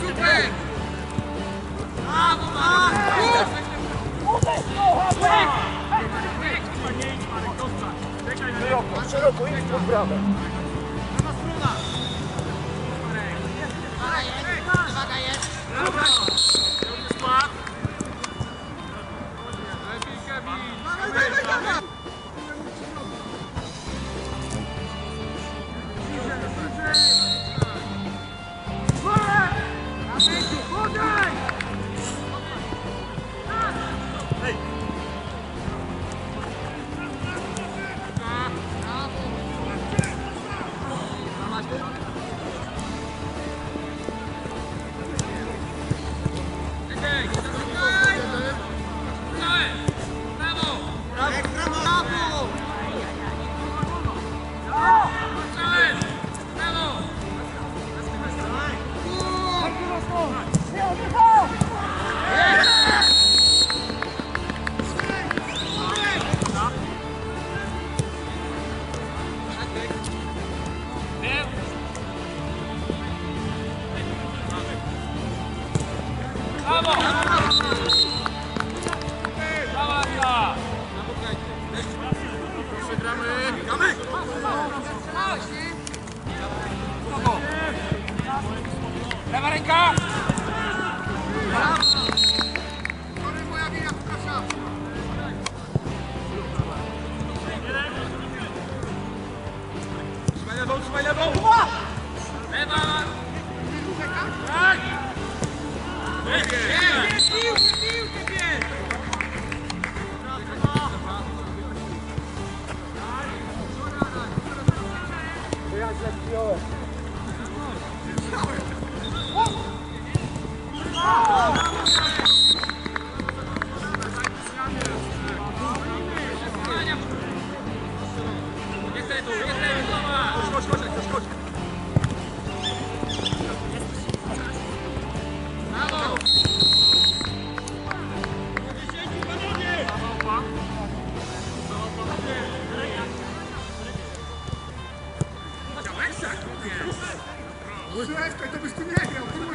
Super! Szeroko, idź pod bramę. Lewa Greg. vem cá! Espalhadão, espalhadão! Boa! Leva! Vem! Vem! Ужасно, это бы что не было.